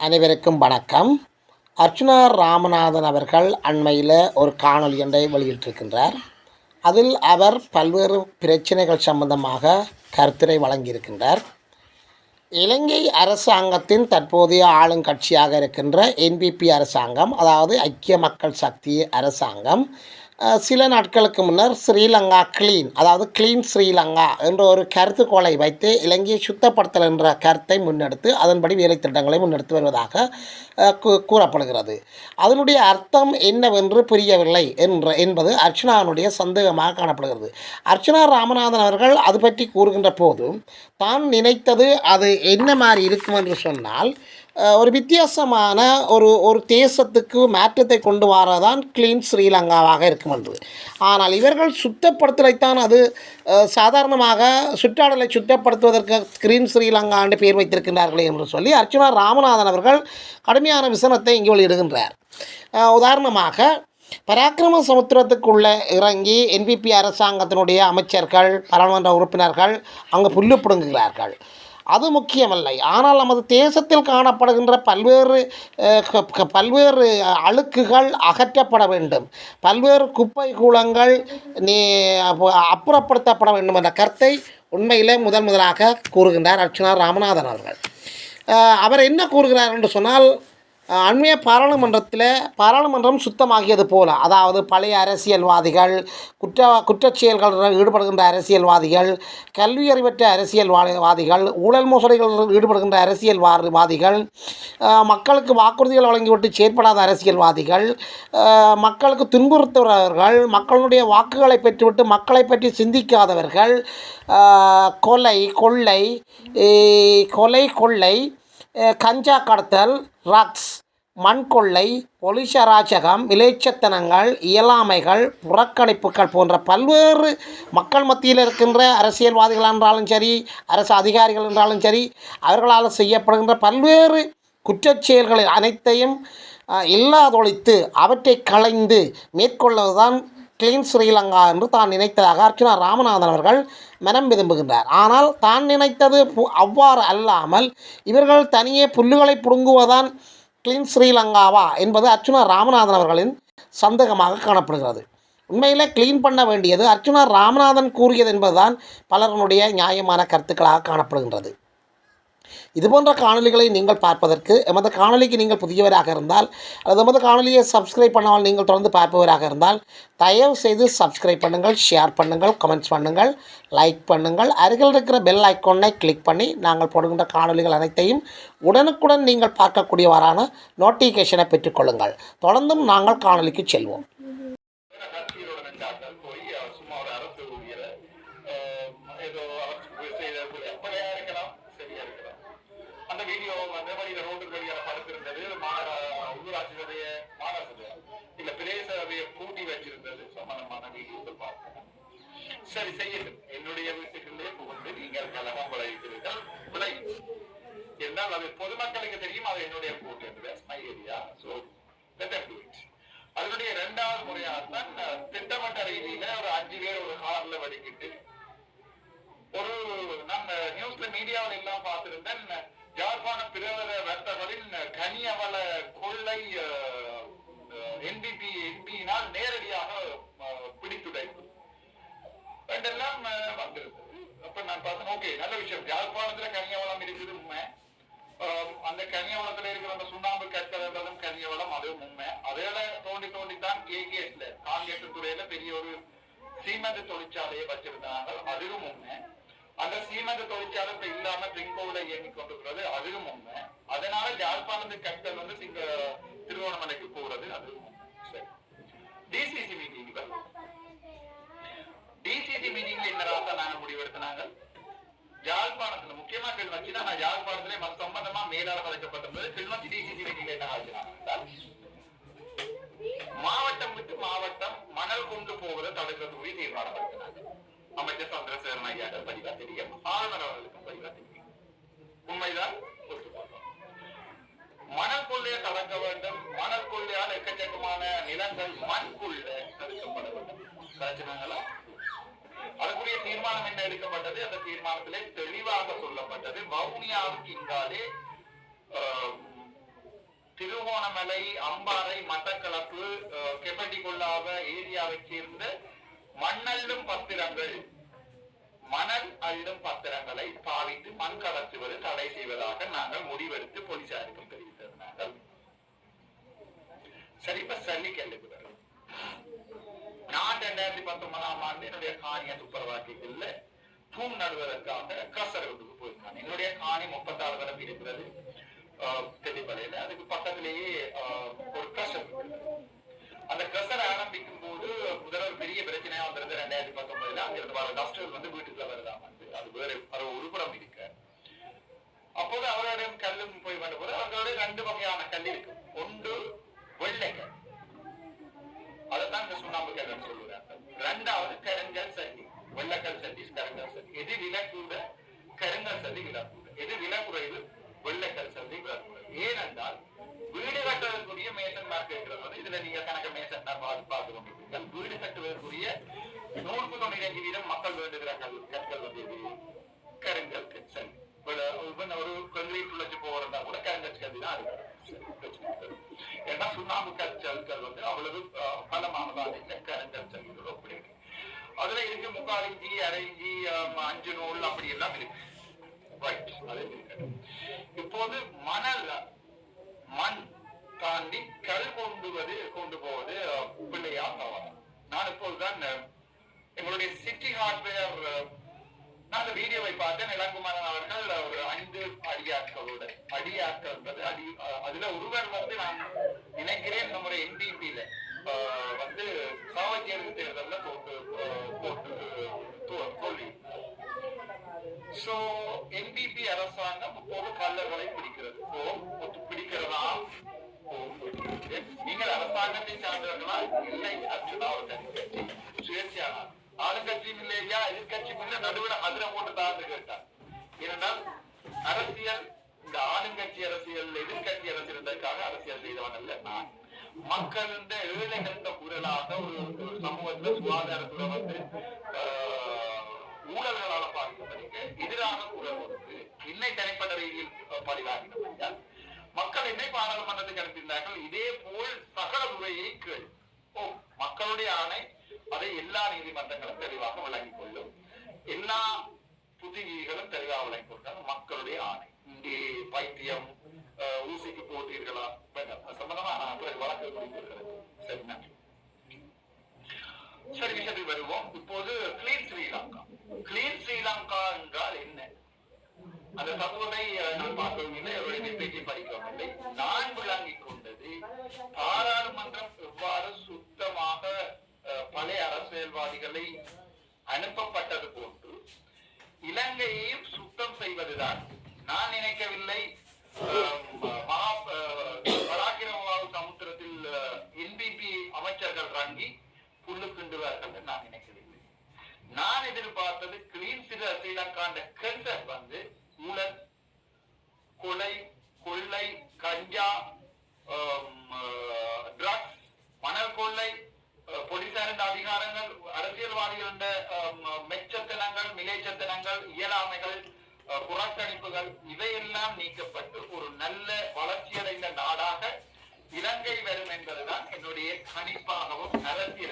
அனைவருக்கும் வணக்கம். அர்ச்சுனா ராமநாதன் அவர்கள் அண்மையில் ஒரு காணொளி ஒன்றை வெளியிட்டிருக்கின்றார். அதில் அவர் பல்வேறு பிரச்சனைகள் சம்பந்தமாக கருத்துரை வழங்கியிருக்கின்றார். இலங்கை அரசாங்கத்தின் தற்போதைய ஆளுங்கட்சியாக இருக்கின்ற என்பிபி அரசாங்கம் அதாவது ஐக்கிய மக்கள் சக்தி அரசாங்கம் சில நாட்களுக்கு முன்னர் ஸ்ரீலங்கா கிளீன் அதாவது கிளீன் ஸ்ரீலங்கா என்ற ஒரு கருத்துக்கோளை வைத்து இலங்கையை சுத்தப்படுத்தல் என்ற கருத்தை முன்னெடுத்து அதன்படி வேலை திட்டங்களை முன்னெடுத்து வருவதாக கூறப்படுகிறது. அதனுடைய அர்த்தம் என்னவென்று புரியவில்லை என்ற என்பது அர்ச்சனாவினுடைய சந்தேகமாக காணப்படுகிறது. அர்ச்சனா ராமநாதன் அவர்கள் அது பற்றி கூறுகின்ற போது தான் நினைத்தது அது என்ன மாதிரி இருக்கும் என்று சொன்னால் ஒரு வித்தியாசமான ஒரு ஒரு தேசத்துக்கு மாற்றத்தை கொண்டு வரதான் க்ளீன் ஸ்ரீலங்காவாக இருக்கும் என்று. ஆனால் இவர்கள் சுத்தப்படுத்தலைத்தான் அது சாதாரணமாக சுற்றாடலை சுத்தப்படுத்துவதற்கு க்ளீன் ஸ்ரீலங்கா என்று பெயர் வைத்திருக்கின்றார்களே என்று சொல்லி அர்ச்சனா ராமநாதன் அவர்கள் கடுமையான விசனத்தை இங்கு வெளியிடுகின்றார். உதாரணமாக பராக்கிரம சமுத்திரத்துக்குள்ளே இறங்கி என்பிபி அரசாங்கத்தினுடைய அமைச்சர்கள் பாராளுமன்ற உறுப்பினர்கள் அங்கு புல்லு பிடுங்குகிறார்கள் அது முக்கியமல்ல. ஆனால் நமது தேசத்தில் காணப்படுகின்ற பல்வேறு க- பல்வேறு அழுக்குகள் அகற்றப்பட வேண்டும். பல்வேறு குப்பை கூலங்கள் நீ அப்புறப்படுத்தப்பட வேண்டும் என்ற கருத்தை உண்மையிலே முதல் முதலாக கூறுகின்றார் அர்ச்சனா ராமநாதன் அவர்கள். அவர் என்ன கூறுகிறார் என்று சொன்னால் அண்மைய பாராளுமன்றத்தில் பாராளுமன்றம் சுத்தமாகியது போல. அதாவது பழைய அரசியல்வாதிகள் குற்ற குற்றச் செயல்களில் ஈடுபடுகின்ற அரசியல்வாதிகள் கல்வி அறிவற்ற அரசியல்வாதிகள் ஊழல் மோசடிகளில் ஈடுபடுகின்ற அரசியல்வாதிகள் மக்களுக்கு வாக்குறுதிகள் வழங்கிவிட்டு செயற்படாத அரசியல்வாதிகள் மக்களுக்கு துன்புறுத்துகிறவர்கள் மக்களுடைய வாக்குகளை பெற்றுவிட்டு மக்களை பற்றி சிந்திக்காதவர்கள் கொலை கொள்ளை கொலை கொள்ளை கஞ்சா கடத்தல் ட்ரக்ஸ் மண் கொள்ளை பொலிஸ் அராஜகம் இலைச்சத்தனங்கள் இயலாமைகள் புறக்கணிப்புகள் போன்ற பல்வேறு மக்கள் மத்தியில் இருக்கின்ற அரசியல்வாதிகள் என்றாலும் சரி அரசு அதிகாரிகள் என்றாலும் சரி அவர்களால் செய்யப்படுகின்ற பல்வேறு குற்றச்செயல்கள் அனைத்தையும் இல்லாதொழித்து அவற்றை களைந்து மேற்கொள்வதுதான் கிளீன் ஸ்ரீலங்கா என்று தான் நினைத்ததாக அர்ச்சனா ராமநாதன் அவர்கள் மனம் விரும்புகின்றார். ஆனால் தான் நினைத்தது அவ்வாறு அல்லாமல் இவர்கள் தனியே புல்லுகளை புடுங்குவதான் கிளீன் ஸ்ரீலங்காவா என்பது அர்ச்சுனா ராமநாதன் அவர்களின் சந்தேகமாக காணப்படுகிறது. உண்மையில் க்ளீன் பண்ண வேண்டியது அர்ச்சுனா ராமநாதன் கூறியது என்பதுதான் பலருடைய நியாயமான கருத்துக்களாக காணப்படுகின்றது. இதுபோன்ற காணொலிகளை நீங்கள் பார்ப்பதற்கு எமது காணொலிக்கு நீங்கள் புதியவராக இருந்தால் அல்லது எமது காணொலியை சப்ஸ்கிரைப் பண்ணாமல் நீங்கள் தொடர்ந்து பார்ப்பவராக இருந்தால் தயவு செய்து சப்ஸ்கிரைப் பண்ணுங்கள் ஷேர் பண்ணுங்கள் கமெண்ட்ஸ் பண்ணுங்கள் லைக் பண்ணுங்கள். அருகில் இருக்கிற பெல் ஐக்கோனை கிளிக் பண்ணி நாங்கள் போடுகின்ற காணொலிகள் அனைத்தையும் உடனுக்குடன் நீங்கள் பார்க்கக்கூடியவாறான நோட்டிஃபிகேஷனை பெற்றுக்கொள்ளுங்கள். தொடர்ந்தும் நாங்கள் காணொலிக்கு செல்வோம். சரி செய்யட்டும் என்னுடைய வீட்டுக்குள்ளே புகுந்து நீங்கள் கலகம் விளைவிக்கிறீர்கள். விளை. என்றால் அது பொதுமக்களுக்கு தெரியும் அது என்னுடைய கூட்டு என்று. மை ஏரியா ஸோ அதனுடைய இரண்டாவது முறையாகத்தான் அஹ், திட்டமிட்ட ரீதியில ஒரு அஞ்சு பேர் ஒரு கார்ல வடிக்கிட்டு ஒரு நம்ம நியூஸ்ல மீடியாவில் எல்லாம் பார்த்திருந்தேன் யாழ்ப்பாண பிரதம வர்த்தகரின் கனியவள கொள்ளை என்பிபி எம்பியினால் நேரடியாக பிடித்துடைப்பு. ரெண்டெல்லாம் வந்திருந்தது அப்ப நான் பார்த்தேன் ஓகே நல்ல விஷயம். யாழ்ப்பாணத்துல கனியவளம் இருக்குது உண்மை. அந்த கனியவளத்துல இருக்கிற அந்த சுண்ணாம்பு கற்கிறதும் கனியவளம் அதுவும் உண்மை. அதேல தோண்டி தோண்டி தான் கேகேஸ்ல காங்கேட்டு துறையில பெரிய ஒரு சீமெண்ட் தொழிற்சாலையை வச்சிருந்தாங்க அதுவும் உண்மை. அந்த சீமெண்ட் தொழிற்சாலை இப்ப இல்லாம ட்ரிங்கோல இயங்கி கொண்டிருக்கிறது அதுவும் உண்மை. அதனால யாழ்ப்பாணத்து கற்கள் வந்து சிங்க திருவோணமலைக்கு போறது அதுவும் உண்மை. சரி. டிசிசி மீட்டிங்ல டிசிசி மீட்டிங்ல என்ன ராசா நாங்க யாழ்ப்பாணத்துல முக்கியமா கிளிநொச்சி நான் யாழ்ப்பாணத்திலே மத்த சம்பந்தமா மேலாளர் அழைக்கப்பட்டிருந்தது கிளிநொச்சி டிசிசி மீட்டிங்ல என்ன மாவட்டம் விட்டு மாவட்டம் மணல் கொண்டு போவதை தடுக்கிறதுக்குரிய தீர்மானம் எடுத்தினாங்க அமைச்சர் சந்திரசேகரன் ஐயாட்ட பதிவா தெரியும். ஆளுநர் அவர்களுக்கும் பதிவா தெரியும். உண்மைதான் மணல் கொள்ளையை தடுக்க வேண்டும். மணல் கொள்ளையால் எக்கச்சக்கமான நிலங்கள் மண் கொள்ளை தடுக்கப்பட வேண்டும். கலைச்சினாங்களா அதுக்குரிய தீர்மானம் என்ன எடுக்கப்பட்டது? அந்த தீர்மானத்திலே தெளிவாக சொல்லப்பட்டது. வவுனியாவுக்கு இங்காலே திருகோணமலை அம்பாறை மட்டக்களப்பு அஹ், கெப்பட்டிகொள்ளாவ ஏரியாவைச் சேர்ந்த மண்ணள்ளும் பத்திரங்கள் மணல் அள்ளும் பத்திரங்களை பாவித்து மண் கடத்துவது தடை செய்வதாக நாங்கள் முடிவெடுத்து போலீசாருக்கும் தெரிவித்திருந்தார்கள் சரி இப்ப சல்லி கேள்விக்கு நான் ரெண்டாயிரத்தி பத்தொன்பதாம் ஆண்டு என்னுடைய காணிய துப்புரவாக்கியத்தில் தூண் நடுவதற்காக கசரவுக்கு போயிருக்காங்க. என்னுடைய காணி முப்பத்தாறு தரம் இருக்கிறது. தெளிப்பலையில அதுக்கு பக்கத்திலேயே ஆஹ், ஒரு கசர் அந்த கசர் ஆரம்பிக்கும் போது முதல்வர் பெரிய பிரச்சனையா வந்திருந்தது ரெண்டாயிரத்தி பத்தொன்பதுல அங்கிருந்து வர டஸ்டர் வந்து வீட்டுக்குள்ள வருதாம் வந்து அது வேற அது ஒரு புறம் இருக்க அப்போது அவரிடம் கல்லும் போய் வந்த போது அவர்களோட ரெண்டு வகையான கல் இருக்கு ஒன்று வெள்ளைக்கல் அதைத்தான் இந்த சுண்ணாம்பு கல்லுன்னு சொல்லுறாங்க ரெண்டாவது கருங்கல் சல்லி வெள்ளக்கல் சல்லி கருங்கல் சல்லி எது விலை கூட கருங்கல் சல்லி விலை கூட எது விலை குறைவு வெள்ளக்கல் சல்லி விலை குறைவு ஏனென்றால் வீடு கட்டுவதற்குரிய மார்க் இருக்கிறது இதுல நீங்க கணக்கு மேசன் வீடு கட்டுவதற்குரிய நூறுக்கு தொண்ணூறு வீதம் மக்கள் வேண்டுகிற கல் கற்கள் வந்து ஒரு- கூட தான் இருக்கு ஏன்னா சுண்ணாம்பு கற்கள் வந்து அவ்வளவு பலமானதாக இல்லை. அப்படி. இருக்கு அதுல இருக்கு முக்கால் இஞ்சி அரை இஞ்சி அஞ்சு நூல் அப்படி எல்லாம் இருக்கு. இப்போது மணல் மண் தாண்டி கல் கொண்டுவது கொண்டு போவது அஹ், பிள்ளையா தவறாம் நான் இப்போதுதான் எங்களுடைய சிட்டி ஹார்ட்வேர் நான் அந்த வீடியோவை பார்த்தேன். இளங்குமாரன் அவர்கள் ஒரு ஐந்து அடியாட்களோட அடியாட்கள் அடி அதுல ஒருவர் வந்து நான் நினைக்கிறேன் நம்முடைய என்பிபியில வந்து சாவத்தியர் தேர்தல்ல போட்டு போட்டு தோல்வி. சோ என்பிபி அரசாங்கம் இப்போது கல்லர்களை பிடிக்கிறது. பிடிக்கிறதா? ஓ, நீங்கள் அரசாங்கத்தை சார்ந்தவர்களா? இல்லை அச்சுதா அவர் கட்சி. சுயேட்சையானா ஆளுங்கட்சியும் இல்லையா? எதிர்கட்சியும் இல்லை நடுவில் அதிர போட்டு தான் கேட்டார். ஏனென்றால் அரசியல் இந்த ஆளுங்கட்சி அரசியல் எதிர்கட்சி அரசியல் என்பதற்காக அரசியல் செய்தவன் அல்ல நான். மக்கள் இந்த ஏழைகள குரலாக ஒரு ஒரு சமூகத்துல சுகாதாரத்துல வந்து ஆஹ், ஊழல்களால பாதிக்கப்பட்டிருக்க எதிராக குரல் கொடுத்து இன்னை தனிப்பட்ட ரீதியில் பதிவாகினபடியால் மக்கள் என்னை பாராளுமன்றத்துக்கு அனுப்பியிருந்தார்கள் இதே போல் சகல முறையை கேள். ஓ மக்களுடைய ஆணை அதை எல்லா நீதிமன்றங்களும் தெளிவாக வழங்கிக் கொள்ளும். எல்லா புத்திஜீவிகளும் தெளிவாக வழங்கிக் கொண்டால் மக்களுடைய ஆணை. இங்கே பைத்தியம் ஊசிக்கு போட்டீர்களா? சம்பந்தமா? நான் வழக்கு முடிந்திருக்கிறது சரி சரி விஷயத்துக்கு வருவோம். இப்போது கிளீன் ஸ்ரீலங்கா. கிளீன் ஸ்ரீலங்கா என்றால் என்ன? அந்த தத்துவத்தை நான் பார்க்கவில்லை. அஹ், அரசியல்வாதிகளை அனுப்பப்பட்டது போன்று இலங்கையையும் சுத்தம் செய்வதுதான். நான் நினைக்கவில்லை. மகா பராக்கிரமவாவு சமுத்திரத்தில் என்பிபி அமைச்சர்கள் ரங்கி புல்லு கிண்டுவார்கள் நான் நினைக்கவில்லை. நான் எதிர்பார்த்தது கிளீன் சில ஸ்ரீலங்காண்ட கன்செப்ட் வந்து ஊழல் கொலை கொள்ளை கஞ்சா ட்ரக்ஸ் மணல் கொள்ளை அஹ், போலீசாரின் அதிகாரங்கள் அரசியல்வாதிகளின் மெச்சத்தனங்கள் மிலேச்சத்தனங்கள் இயலாமைகள் புறக்கணிப்புகள் இவையெல்லாம் நீக்கப்பட்டு ஒரு நல்ல வளர்ச்சியடைந்த நாடாக இலங்கை வரும் என்பதுதான் என்னுடைய கணிப்பாகவும் அரசியலிலே